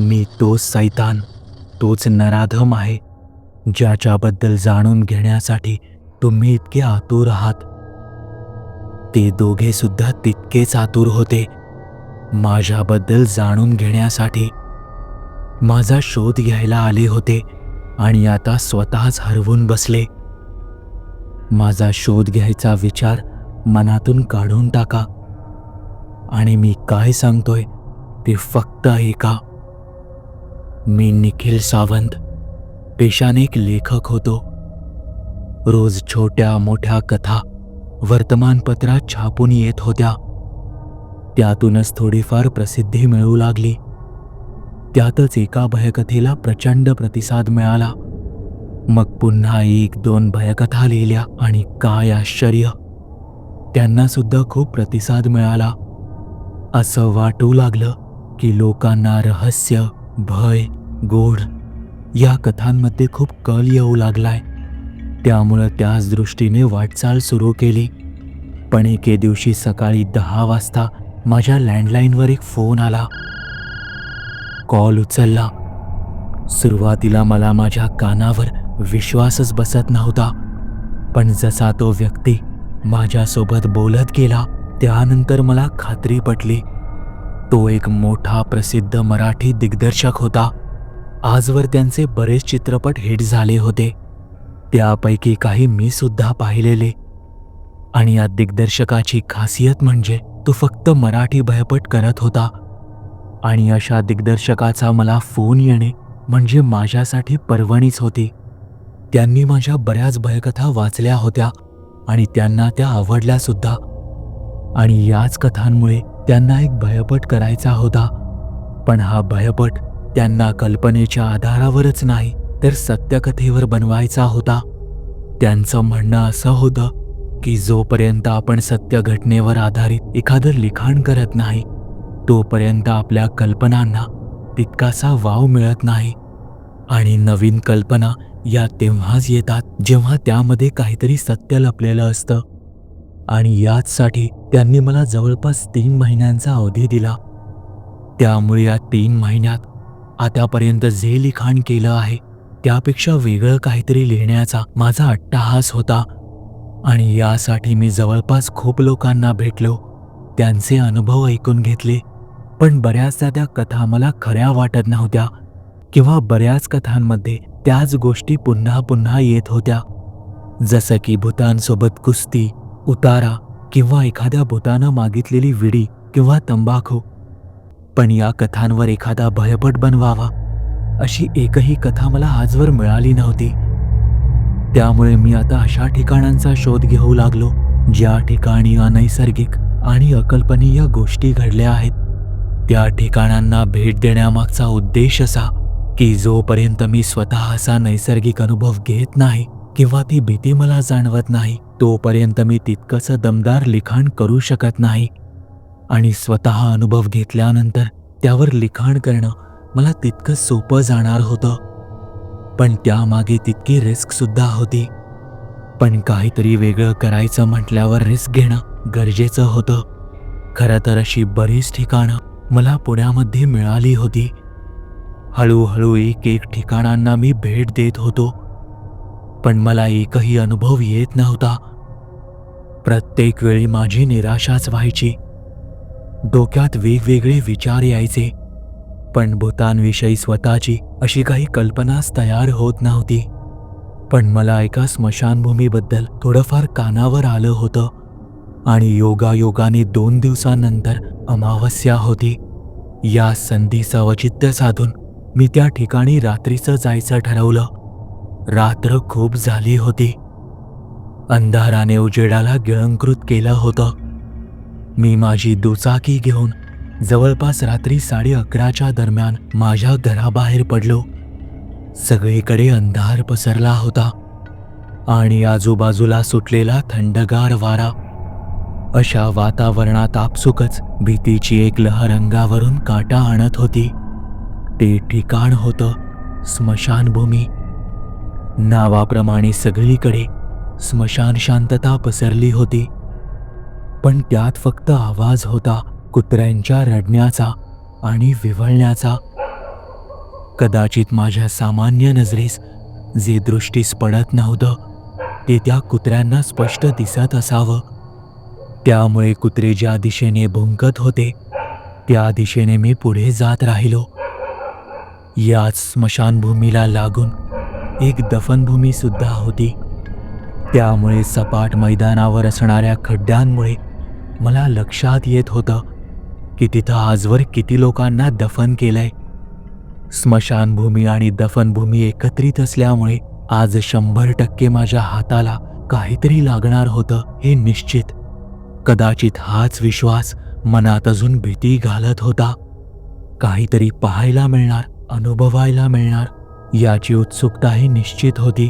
मी तोच सैतान तोच नराधम आहे ज्याच्याबद्दल जाणून घेण्यासाठी तुम्ही इतके आतुर आहात. ते दोघे सुद्धा तितकेच आतुर होते. माझ्याबद्दल जाणून घेण्यासाठी माझा शोध घ्यायला आले होते आणि आता स्वतःच हरवून बसले. माझा शोध घ्यायचा विचार मनातून काढून टाका. आणि मी काय सांगतोय ते फक्त ऐका. मी निखिल सावंत पेशाने एक लेखक होतो. रोज छोट्या मोठ्या कथा वर्तमानपत्रात छापून येत होत्या. त्यातूनच थोडीफार प्रसिद्धी मिळू लागली. त्यातच एका भयकथेला प्रचंड प्रतिसाद मिळाला. मग पुन्हा एक दोन भयकथा लिहिल्या आणि काय आश्चर्य! त्यांना सुद्धा खूप प्रतिसाद मिळाला. असं वाटू लागलं की लोकांना रहस्य भय गोड या कथांमध्ये खूप कल येऊ लागलाय. त्यामुळं त्याच दृष्टीने वाटचाल सुरू केली. पण एके दिवशी सकाळी दहा वाजता माझ्या लँडलाईनवर एक फोन आला. कॉल उचलला. सुरुवातीला मला माझ्या कानावर विश्वासच बसत नव्हता. पण जसा तो व्यक्ती माझ्यासोबत बोलत गेला त्यानंतर मला खात्री पटली. तो एक मोठा प्रसिद्ध मराठी दिग्दर्शक होता. आजवर त्यांचे बरेच चित्रपट हिट झाले होते. त्यापैकी काही मी सुद्धा पाहिलेले. आणि या दिग्दर्शकाची खासियत म्हणजे तो फक्त मराठी भयपट करत होता. आणि अशा दिग्दर्शकाचा मला फोन येणे म्हणजे माझ्यासाठी पर्वणीच होती. त्यांनी माझ्या बऱ्याच भयकथा वाचल्या होत्या आणि त्यांना त्या आवडल्या सुद्धा. आणि याच कथांमुळे त्यांना एक भयपट करायचा होता. पण हा भयपट त्यांना कल्पनेच्या आधारावरच नाही तर सत्यकथेवर बनवायचा होता. त्यांचं म्हणणं असं होतं की जोपर्यंत आपण सत्य घटनेवर आधारित एखादं लिखाण करत नाही तोपर्यंत आपल्या कल्पनांना तितकासा वाव मिळत नाही. आणि नवीन कल्पना या तेव्हाच येतात जेव्हा त्यामध्ये काहीतरी सत्य लपलेलं असतं. आणि याचसाठी त्यांनी मला जवळपास तीन महिन्यांचा अवधी दिला. त्यामुळे या तीन महिन्यात आतापर्यंत जे लिखाण केलं आहे त्यापेक्षा वेगळं काहीतरी लिहिण्याचा माझा अट्टाहास होता. आणि यासाठी मी जवळपास खूप लोकांना भेटलो त्यांचे अनुभव ऐकून घेतले. पण बऱ्याचदा त्या कथा मला खऱ्या वाटत नव्हत्या किंवा बऱ्याच कथांमध्ये त्याच गोष्टी पुन्हा पुन्हा येत होत्या. जसं की भूतांसोबत कुस्ती उतारा किंवा एखाद्या भूतानं मागितलेली विडी किंवा तंबाखू. पण या कथांवर एखादा भयपट बनवावा अशी एकही कथा मला आजवर मिळाली नव्हती. त्यामुळे मी आता अशा ठिकाणांचा शोध घेऊ लागलो ज्या ठिकाणी अनैसर्गिक आणि अकल्पनीय गोष्टी घडल्या आहेत. त्या ठिकाणांना भेट देण्यामागचा उद्देश असा की जोपर्यंत मी स्वतः असा नैसर्गिक अनुभव घेत नाही किंवा ती भीती मला जाणवत नाही. तोपर्यंत मी तितकंसं दमदार लिखाण करू शकत नाही. आणि स्वतः अनुभव घेतल्यानंतर त्यावर लिखाण करणं मला तितकं सोपं जाणार होतं. पण त्यामागे तितकी रिस्क सुद्धा होती. पण काहीतरी वेगळं करायचं म्हटल्यावर रिस्क घेणं गरजेचं होतं. खरं तर अशी बरीच ठिकाणं मला पुण्यामध्ये मिळाली होती. हळूहळू एक एक ठिकाणांना मी भेट देत होतो. पण मला एकही अनुभव येत नव्हता. प्रत्येक वेळी माझी निराशाच व्हायची. डोक्यात वेगवेगळे विचार यायचे पण भूतांविषयी स्वतःची अशी काही कल्पनाच तयार होत नव्हती. पण मला एका स्मशानभूमीबद्दल थोडंफार कानावर आलं होतं आणि योगायोगाने दोन दिवसांनंतर अमावस्या होती. या संधीचं औचित्य साधून मी त्या ठिकाणी रात्रीचं जायचं ठरवलं. रात्र खूप झाली होती. अंधाराने उजेडाला गिळंकृत केलं होतं. मी माझी दुचाकी घेऊन जवळपास रात्री साडे अकराच्या दरम्यान माझ्या घराबाहेर पडलो. सगळीकडे अंधार पसरला होता आणि आजूबाजूला सुटलेला थंडगार वारा. अशा वातावरणात आपसुकच भीतीची एक लहर अंगावरून काटा आणत होती. ते ठिकाण होतं स्मशानभूमी. नावाप्रमाणे सगळीकडे स्मशान शांतता पसरली होती. पण त्यात फक्त आवाज होता कुत्र्यांच्या रडण्याचा आणि विव्हळण्याचा कदाचित माझ्या सामान्य नजरेस जे दृष्टीस पडत नव्हतं ते त्या कुत्र्यांना स्पष्ट दिसत असावं. त्यामुळे कुत्रे ज्या दिशेने भुंकत होते त्या दिशेने मी पुढे जात राहिलो. याच स्मशानभूमीला लागून एक दफनभूमी सुद्धा होती. त्यामुळे सपाट मैदानावर असणाऱ्या खड्ड्यांमुळे मला लक्षात येत होतं की तिथं आजवर किती लोकांना दफन केलंय. स्मशानभूमी आणि दफनभूमी एकत्रित असल्यामुळे आज शंभर टक्के माझ्या हाताला काहीतरी लागणार होतं हे निश्चित. कदाचित हाच विश्वास मनात अजून भीती घालत होता. काहीतरी पाहायला मिळणार अनुभवायला मिळणार याची उत्सुकताही निश्चित होती.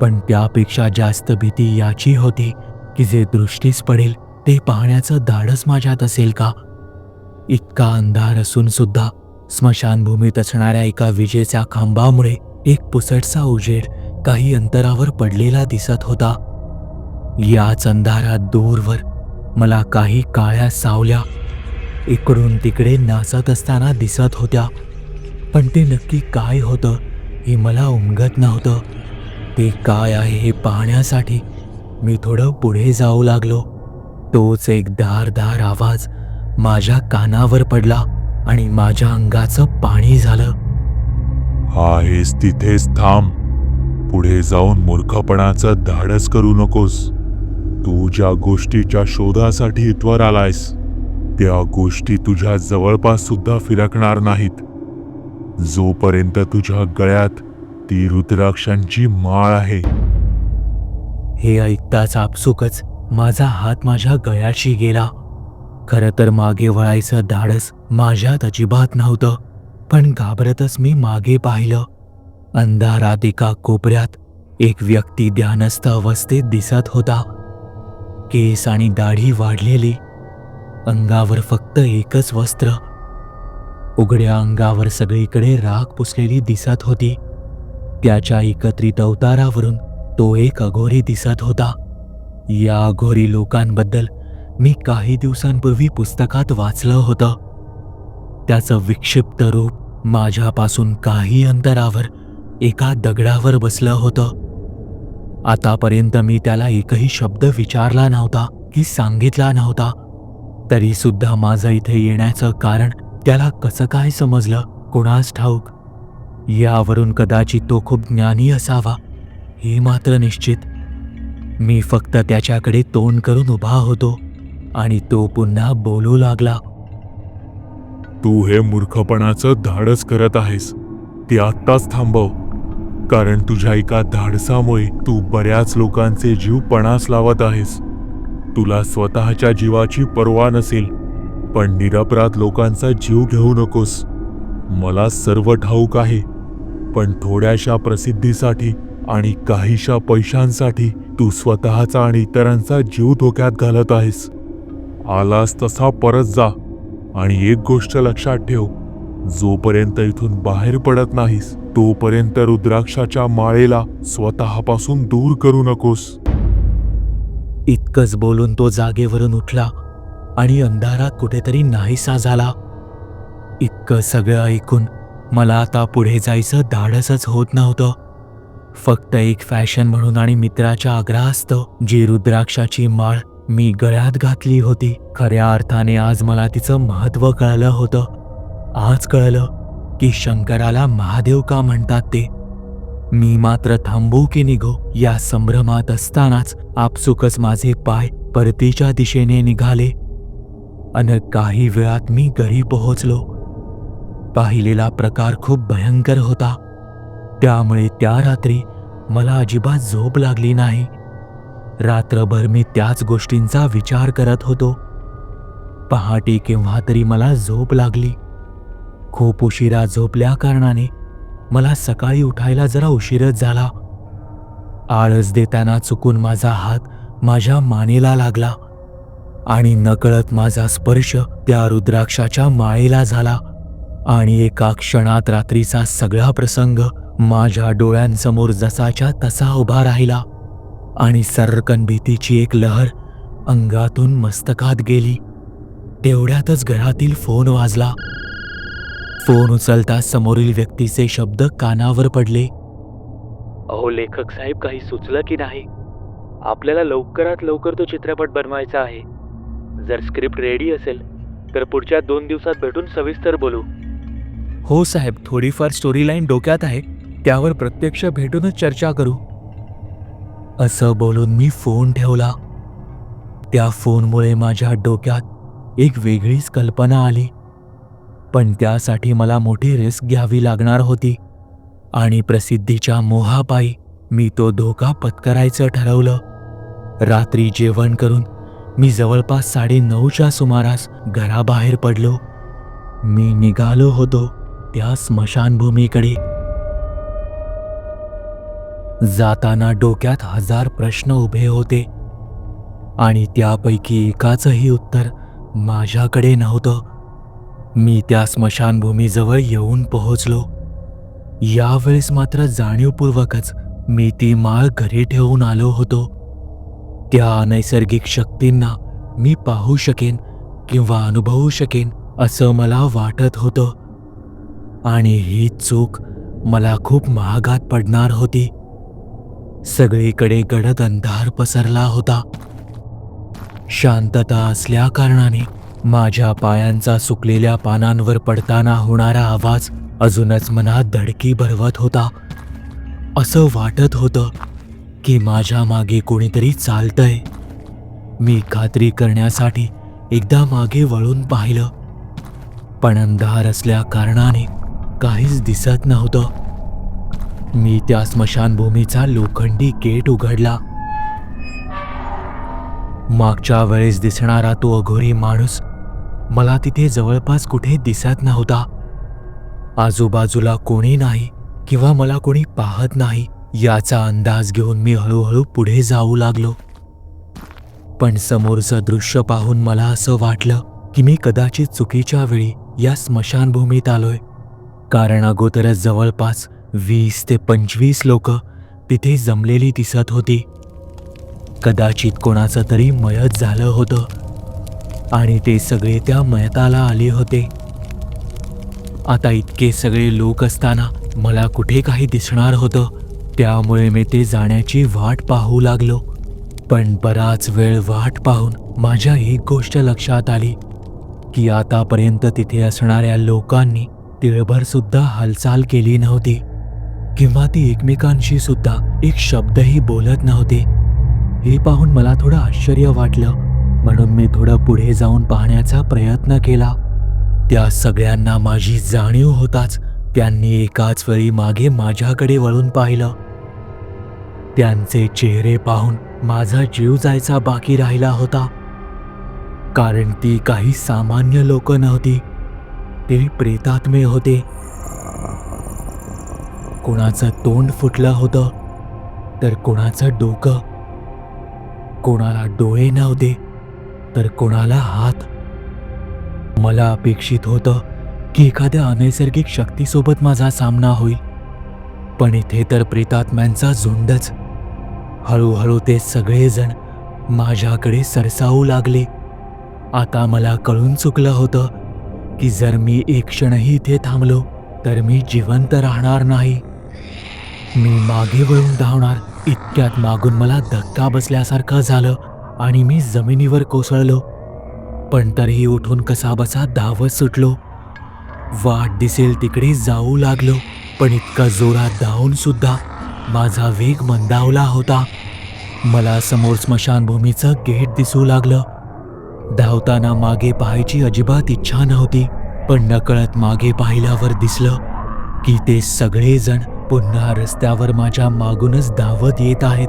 पण त्यापेक्षा जास्त भीती याची होती की जे दृष्टीस पडेल ते पाहण्याचं धाडस माझ्यात असेल का? इतका अंधार असून सुद्धा स्मशानभूमीत असणाऱ्या एका विजेच्या खांबामुळे एक पुसटसा उजेड काही अंतरावर पडलेला दिसत होता. याच अंधारात दूरवर मला काही काळ्या सावल्या इकडून तिकडे नाचत असताना दिसत होत्या. पण ते नक्की काय होतं? हे मला उमगत नव्हतं. ते काय आहे हे पाहण्यासाठी मी थोडं पुढे जाऊ लागलो. तोच एक धारधार आवाज माझ्या कानावर पडला आणि माझ्या अंगाचं पाणी झालं. आहेस तिथेच थांब. पुढे जाऊन मूर्खपणाचं धाडस करू नकोस. तू ज्या गोष्टीच्या शोधासाठी इथवर आलायस त्या गोष्टी तुझ्या जवळपास सुद्धा फिरकणार नाहीत. जोपर्यंत तुझ्या गळ्यात ती रुद्राक्षांची माळ आहे. हे ऐकताच आपसुकच माझा हात माझ्या गळ्याशी गेला. खरं तर मागे वळायचं धाडस माझ्यात अजिबात नव्हतं पण घाबरतच मी मागे पाहिलं. अंधारात एका कोपऱ्यात एक व्यक्ती ध्यानस्थ अवस्थेत दिसत होता. केस आणि दाढी वाढलेली. अंगावर फक्त एकच वस्त्र. उघड्या अंगावर सगळीकडे राख पुसलेली दिसत होती. त्याच्या एकत्रित अवतारावरून तो एक अघोरी दिसत होता. या अघोरी लोकांबद्दल मी काही दिवसांपूर्वी पुस्तकात वाचलं होतं. त्याचं विक्षिप्त रूप माझ्यापासून काही अंतरावर एका दगडावर बसलं होतं. आतापर्यंत मी त्याला एकही शब्द विचारला नव्हता की सांगितला नव्हता. तरी सुद्धा माझं इथे येण्याचं कारण त्याला कसं काय समजलं? कुणास ठाऊक? यावरून कदाचित तो खूप ज्ञानी असावा हे मात्र निश्चित. मी फक्त त्याच्याकडे तोंड करून उभा होतो आणि तो पुन्हा बोलू लागला. तू हे मूर्खपणाचं धाडस करत आहेस. ते आत्ताच थांबव. कारण तुझ्या एका धाडसामुळे तू बऱ्याच लोकांचे जीव पणास लावत आहेस. तुला स्वतःच्या जीवाची पर्वा नसेल पण निरपराध लोकांचा जीव घेऊ नकोस. मला सर्व ठाऊक आहे पण थोड्याशा प्रसिद्धीसाठी आणि काहीशा पैशांसाठी तू स्वतःचा आणि इतरांचा जीव धोक्यात घालत आहेस. आलास तसा परत जा आणि एक गोष्ट लक्षात ठेव जोपर्यंत इथून बाहेर पडत नाहीस तोपर्यंत रुद्राक्षाच्या माळेला स्वतःपासून दूर करू नकोस. इतकंच बोलून तो जागेवरून उठला. आणि अंधारात कुठेतरी नाहीसा झाला. इतकं सगळं ऐकून मला आता पुढे जायचं धाडसच होत नव्हतं. फक्त एक फॅशन म्हणून आणि मित्राच्या आग्रहास्तव जी रुद्राक्षाची माळ मी गळ्यात घातली होती. खऱ्या अर्थाने आज मला तिचं महत्त्व कळलं होतं. आज कळलं की शंकराला महादेव का म्हणतात ते? मी मात्र थांबू की निघो? या संभ्रमात असतानाच आपसुकच माझे पाय परतीच्या दिशेने निघाले. अन काही वेळात मी घरी पोहोचलो. पाहिलेला प्रकार खूप भयंकर होता. त्यामुळे त्या रात्री मला अजिबात झोप लागली नाही. रात्रभर मी त्याच गोष्टींचा विचार करत होतो. पहाटे केव्हा तरी मला झोप लागली. खूप उशिरा झोपल्या कारणाने मला सकाळी उठायला जरा उशीरच झाला. आळस देताना चुकून माझा हात माझ्या मानेला लागला. आणि नकळत माझा स्पर्श त्या रुद्राक्षाच्या माळेला झाला. आणि एका क्षणात रात्रीचा सगळा प्रसंग माझ्या डोळ्यांसमोर जसाच्या तसा उभा राहिला. आणि सर्रकन भीतीची एक लहर अंगातून मस्तकात गेली. तेवढ्यातच घरातील फोन वाजला. फोन उचलता समोरील व्यक्तीचे शब्द कानावर पडले. अहो लेखक साहेब काही सुचलं की नाही? आपल्याला लवकरात लवकर तो चित्रपट बनवायचा आहे. जर स्क्रिप्ट रेडी असेल तर पुढच्या दोन दिवसात भेटून सविस्तर बोलू. हो साहेब थोडीफार स्टोरी लाईन डोक्यात आहे त्यावर प्रत्यक्ष भेटूनच चर्चा करू. असं बोलून मी फोन ठेवला. त्या फोनमुळे माझ्या डोक्यात एक वेगळीच कल्पना आली. पण त्यासाठी मला मोठी रिस्क घ्यावी लागणार होती. आणि प्रसिद्धीच्या मोहापायी मी तो धोका पत्करायचं ठरवलं. रात्री जेवण करून मी जवळपास साडेनऊच्या सुमारास घराबाहेर पडलो. मी निघालो होतो त्या स्मशानभूमीकडे. जाताना डोक्यात हजार प्रश्न उभे होते आणि त्यापैकी एकाचंही उत्तर माझ्याकडे नव्हतं. मी त्या स्मशानभूमीजवळ येऊन पोहोचलो. यावेळेस मात्र जाणीवपूर्वकच मी ती माळ घरी ठेवून आलो होतो. त्या नैसर्गिक शक्तींना मी पाहू शकेन किंवा अनुभवू शकेन असं मला वाटत होतं. आणि ही चूक मला खूप महागात पडणार होती. सगळीकडे गडद अंधार पसरला होता. शांतता असल्या कारणाने माझ्या पायांचा सुकलेल्या पानांवर पडताना होणारा आवाज अजूनच मनात धडकी भरवत होता. असं वाटत होतं की माझ्या मागे कोणीतरी चालतंय. मी खात्री करण्यासाठी एकदा मागे वळून पाहिलं. पण अंधार असल्या कारणाने काहीच दिसत नव्हतं. मी त्या स्मशानभूमीचा लोखंडी गेट उघडला. मागच्या वेळेस दिसणारा तो अघोरी माणूस मला तिथे जवळपास कुठे दिसत नव्हता. आजूबाजूला कोणी नाही किंवा मला कोणी पाहत नाही. याचा अंदाज घेऊन मी हळूहळू पुढे जाऊ लागलो. पण समोरचं दृश्य पाहून मला असं वाटलं की मी कदाचित चुकीच्या वेळी या स्मशानभूमीत आलोय. कारण अगोदरच जवळपास वीस ते पंचवीस लोक तिथे जमलेली दिसत होती. कदाचित कोणाचं तरी मयत झालं होतं. आणि ते सगळे त्या मयताला आले होते. आता इतके सगळे लोक असताना मला कुठे काही दिसणार होतं? त्यामुळे मी ते जाण्याची वाट पाहू लागलो. पण बराच वेळ वाट पाहून माझ्या एक गोष्ट लक्षात आली की आतापर्यंत तिथे असणाऱ्या लोकांनी तिळभर सुद्धा हालचाल केली नव्हती. किंवा ती एकमेकांशी सुद्धा एक शब्दही बोलत नव्हते. हे पाहून मला थोडं आश्चर्य वाटलं म्हणून मी थोडं पुढे जाऊन पाहण्याचा प्रयत्न केला. त्या सगळ्यांना माझी जाणीव होताच त्यांनी एकाच वेळी मागे माझ्याकडे वळून पाहिलं. त्यांचे चेहरे पाहून माझा जीव जायचा बाकी राहिला होता. कारण ती काही सामान्य लोक नव्हती. ते प्रेतात्मे होते. कोणाचं तोंड फुटलं होतं तर कोणाचं डोकं. कोणाला डोळे नव्हते तर कोणाला हात. मला अपेक्षित होतं की एखाद्या अनैसर्गिक शक्तीसोबत माझा सामना होईल. पण इथे तर प्रेतात्म्यांचा झुंडच हळूहळू ते सगळेजण माझ्याकडे सरसावू लागले. आता मला कळून चुकलं होतं की जर मी एक क्षणही इथे थांबलो तर मी जिवंत राहणार नाही. मी मागे वळून धावणार इतक्यात मागून मला धक्का बसल्यासारखं झालं आणि मी जमिनीवर कोसळलो. पण तरीही उठून कसाबसा धावत सुटलो. वाट दिसेल तिकडे जाऊ लागलो पण इतका जोरात धावून सुद्धा माझा वेग मंदावला होता. मला समोर स्मशानभूमीचं गेट दिसू लागलं. धावताना मागे पाहायची अजिबात इच्छा नव्हती पण नकळत मागे पाहिल्यावर दिसलं की ते सगळेजण पुन्हा रस्त्यावर माझ्या मागूनच धावत येत आहेत.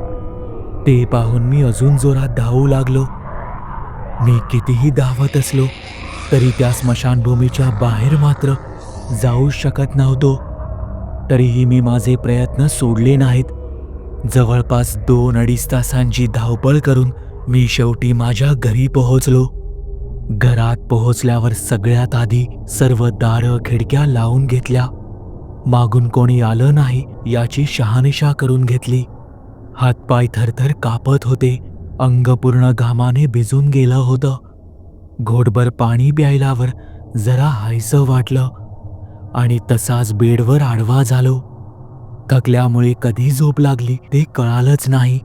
ते पाहून मी अजून जोरात धावू लागलो. मी कितीही धावत असलो तरी त्या स्मशानभूमीच्या बाहेर मात्र जाऊ शकत नव्हतो. तरीही मी माझे प्रयत्न सोडले नाहीत. जवळपास दोन अडीच तासांची धावपळ करून मी शेवटी माझ्या घरी पोहोचलो. घरात पोहोचल्यावर सगळ्यात आधी सर्व दारं खिडक्या लावून घेतल्या. मागून कोणी आलं नाही याची शहानिशा करून घेतली. हातपाय थरथर कापत होते. अंग पूर्ण घामाने भिजून गेलं होतं. घोटभर पाणी प्यायल्यावर जरा हायसं वाटलं. आणि तसाच बेडवर आडवा झालो. थकल्यामुळे कधी झोप लागली ते कळालंच नाही.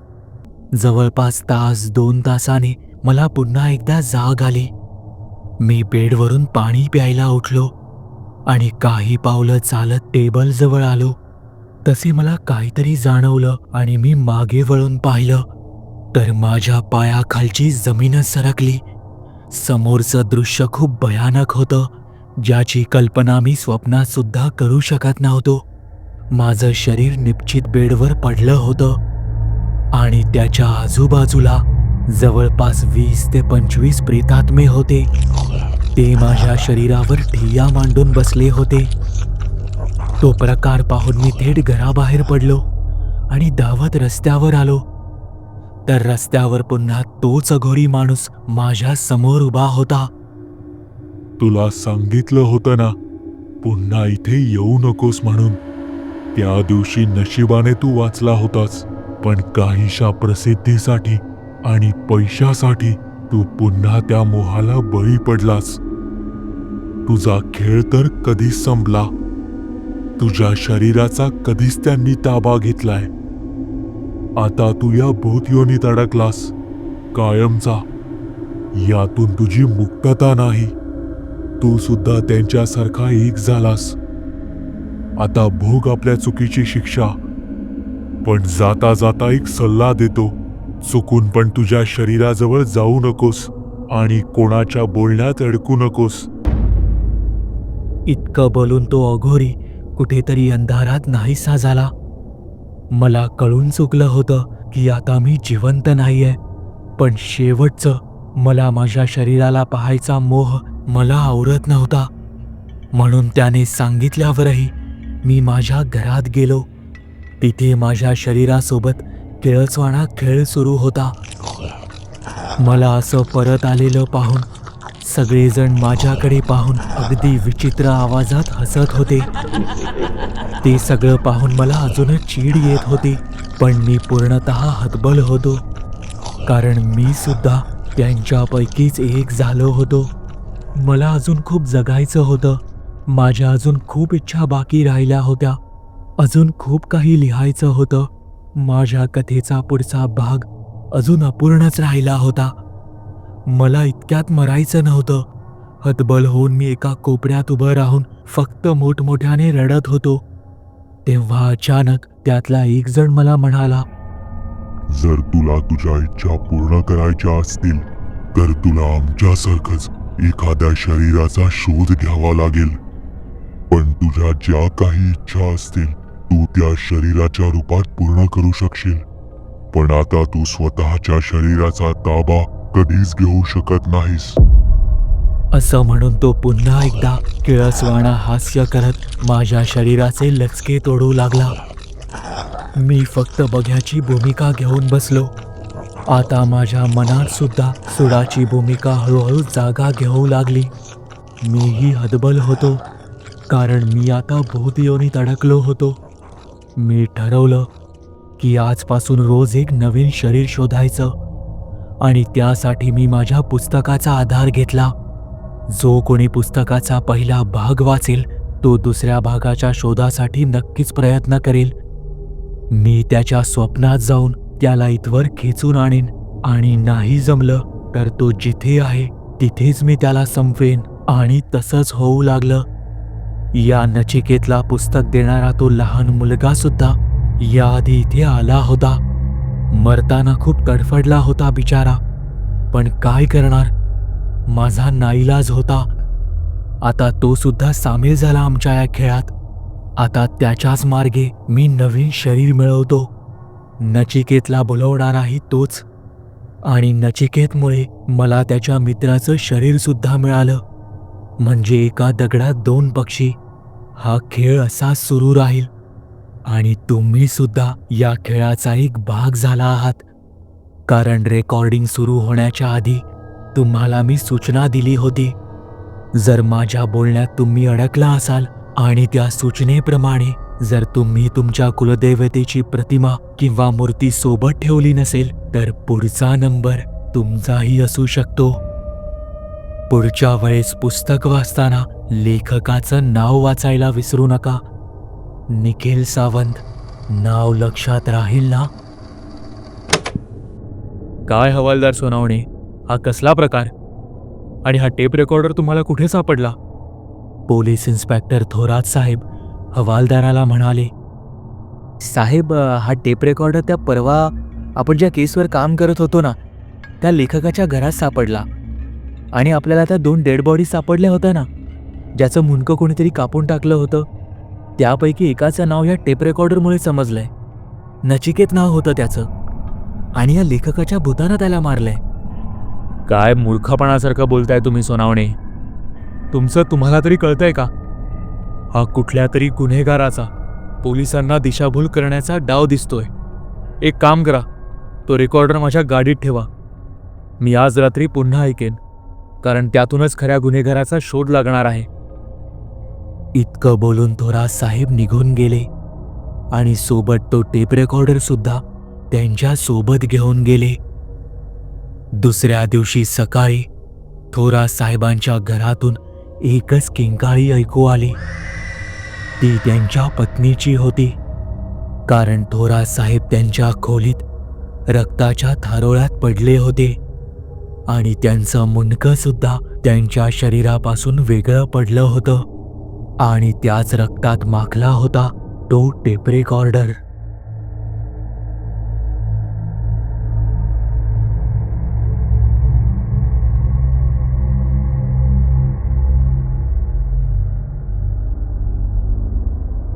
जवळपास तास दोन तासाने मला पुन्हा एकदा जाग आली. मी बेडवरून पाणी प्यायला उठलो आणि काही पावलं चालत टेबल जवळ आलो. तसे मला काहीतरी जाणवलं आणि मी मागे वळून पाहिलं. तर माझ्या पायाखालची जमीनच सरकली. समोरचं दृश्य खूप भयानक होतं. ज्याची कल्पना मी स्वप्नात सुद्धा करू शकत नव्हतो. माझं शरीर निश्चित बेडवर पडलं होतं. आणि त्याच्या आजूबाजूला जवळपास वीस ते पंचवीस प्रेतात्मे होते. ते माझ्या शरीरावर ठिय्या मांडून बसले होते. तो प्रकार पाहून मी थेट घराबाहेर पडलो आणि धावत रस्त्यावर आलो. तर रस्त्यावर पुन्हा तोच अघोरी माणूस माझ्यासमोर उभा होता. तुला सांगितलं होतं ना पुन्हा इथे येऊ नकोस म्हणून. त्या दिवशी नशिबाने तू वाचला होतास पण काहीशा प्रसिद्धीसाठी आणि पैशासाठी तू पुन्हा त्या मोहाला बळी पडलास. तुझा खेळ तर कधीच संपला. तुझ्या शरीराचा कधीच त्यांनी ताबा घेतलाय. आता तू या भूतयोनीत अडकलास. कायमचा. यातून तुझी मुक्तता नाही. तू सुद्धा त्यांच्यासारखा एक झालास. आता भोग आपल्या चुकीची शिक्षा. पण जाता जाता एक सल्ला देतो. चुकून पण तुझ्या शरीराजवळ जाऊ नकोस आणि कोणाच्या बोलण्यात अडकू नकोस. इतकं बोलून तो अघोरी कुठेतरी अंधारात नाहीसा झाला. मला कळून चुकलं होतं की आता मी जिवंत नाहीये. पण शेवटचं मला माझ्या शरीराला पाहायचा मोह मला आवरत नव्हता. म्हणून त्याने सांगितल्यावरही मी माझ्या घरात गेलो. तिथे माझ्या शरीरासोबत केळसवाणा खेळ सुरू होता. मला असं परत आलेलं पाहून सगळेजण माझ्याकडे पाहून अगदी विचित्र आवाजात हसत होते. ते सगळं पाहून मला अजूनच चीड येत होती पण मी पूर्णतः हतबल होतो. कारण मी सुद्धा त्यांच्यापैकीच एक झालो होतो. मला अजून खूप जगायचं होतं. माझ्या अजून खूप इच्छा बाकी राहिल्या होत्या. अजून खूप काही लिहायचं होतं. माझ्या कथेचा पुढचा भाग अजून अपूर्णच राहिला होता. मला इतक्यात मरायचं नव्हतं. हतबल होऊन मी एका कोपऱ्यात उभं राहून फक्त मोठमोठ्याने रडत होतो. तेव्हा अचानक त्यातला एक जण मला म्हणाला जर तुला तुझ्या इच्छा पूर्ण करायच्या असतील तर तुला आमच्यासारखंच एखाद्या शरीराचा शोध घ्यावा लागेल. पण तुझ्या ज्या काही इच्छा असतील तू त्या शरीराच्या रूपात पूर्ण करू शकशील. पण आता तू स्वतःच्या शरीराचा ताबा कधीच घेऊ शकत नाहीस. असं म्हणून तो पुन्हा एकदा किळसवाणा हास्य करत माझ्या शरीराचे लचके तोडू लागला. मी फक्त बघ्याची भूमिका घेऊन बसलो. आता माझ्या मनात सुद्धा सुडाची भूमिका हळूहळू जागा घेऊ लागली. मीही हदबल होतो कारण मी आता भूतयोनीत अडकलो होतो. मी ठरवलं की आजपासून रोज एक नवीन शरीर शोधायचं आणि त्यासाठी मी माझ्या पुस्तकाचा आधार घेतला. जो कोणी पुस्तकाचा पहिला भाग वाचेल तो दुसऱ्या भागाच्या शोधासाठी नक्कीच प्रयत्न करेल. मी त्याच्या स्वप्नात जाऊन त्याला इथवर खेचून आणेन. आणि नाही जमलं तर तो जिथे आहे तिथेच मी त्याला संपवेन. आणि तसंच होऊ लागलं. या नचिकेतला पुस्तक देणारा तो लहान मुलगा सुद्धा याआधी इथे आला होता. मरताना खूप तडफडला होता बिचारा. पण काय करणार? माझा नाईलाज होता. आता तो सुद्धा सामील झाला आमच्या या खेळात. आता त्याच्याच मार्गे मी नवीन शरीर मिळवतो. नचिकेतला बोलवणाराही तोच. आणि नचिकेतमुळे मला त्याच्या मित्राचं शरीरसुद्धा मिळालं. म्हणजे एका दगडात दोन पक्षी. हा खेळ असाच सुरू राहील. आणि तुम्ही सुद्धा या खेळाचा एक भाग झाला आहात. कारण रेकॉर्डिंग सुरू होण्याच्या आधी तुम्हाला मी सूचना दिली होती. जर माझ्या बोलण्यात तुम्ही अडकला असाल आणि त्या सूचनेप्रमाणे जर तुम्ही तुमच्या कुलदेवतेची प्रतिमा किंवा मूर्ती सोबत ठेवली नसेल तर पुढचा नंबर तुमचाही असू शकतो. पुढच्या वेळेस पुस्तक वाचताना लेखकाचं नाव वाचायला विसरू नका. निखिल सावंत नाव लक्षात राहील ना? काय हवालदार सोनावणे हा कसला प्रकार? आणि हा टेप रेकॉर्डर तुम्हाला कुठे सापडला? पोलीस इन्स्पेक्टर थोरात साहेब हवालदाराला म्हणाले साहेब हा टेप रेकॉर्डर त्या परवा आपण ज्या केसवर काम करत होतो ना त्या लेखकाच्या घरात सापडला. आणि आपल्याला त्या दोन डेड बॉडी सापडल्या होत्या ना ज्याचं मुंडकं कोणीतरी कापून टाकलं होतं. त्यापैकी एकाचं नाव या टेप रेकॉर्डरमुळे समजलंय. नचिकेत नाव होतं त्याचं. आणि या लेखकाच्या भूतानं त्याला मारलंय. काय मूर्खपणासारखं बोलताय तुम्ही सोनावणे? तुमचं तुम्हाला तरी कळतंय का? हा कुठल्या तरी गुन्हेगाराचा. पोलिसांना दिशाभूल करण्याचा डाव दिसतोय. एक काम करा तो रेकॉर्डर माझ्या गाडीत ठेवा. मी आज रात्री पुन्हा ऐकेन कारण त्यातूनच खऱ्या गुन्हेगाराचा शोध लागणार आहे. इतकं बोलून थोरा साहेब निघून गेले. आणि सोबत तो टेप रेकॉर्डर सुद्धा त्यांच्यासोबत घेऊन गेले. दुसऱ्या दिवशी सकाळी थोरा साहेबांच्या घरातून एकच किंकाळी ऐकू आली. ती त्यांच्या पत्नीची होती. कारण थोरा साहेब त्यांच्या खोलीत रक्ताच्या थारोळ्यात पडले होते. आणि त्यांचं मुंडकं सुद्धा त्यांच्या शरीरापासून वेगळं पडलं होतं. आणि त्याच रक्तात माखला होता तो टेप रेकॉर्डर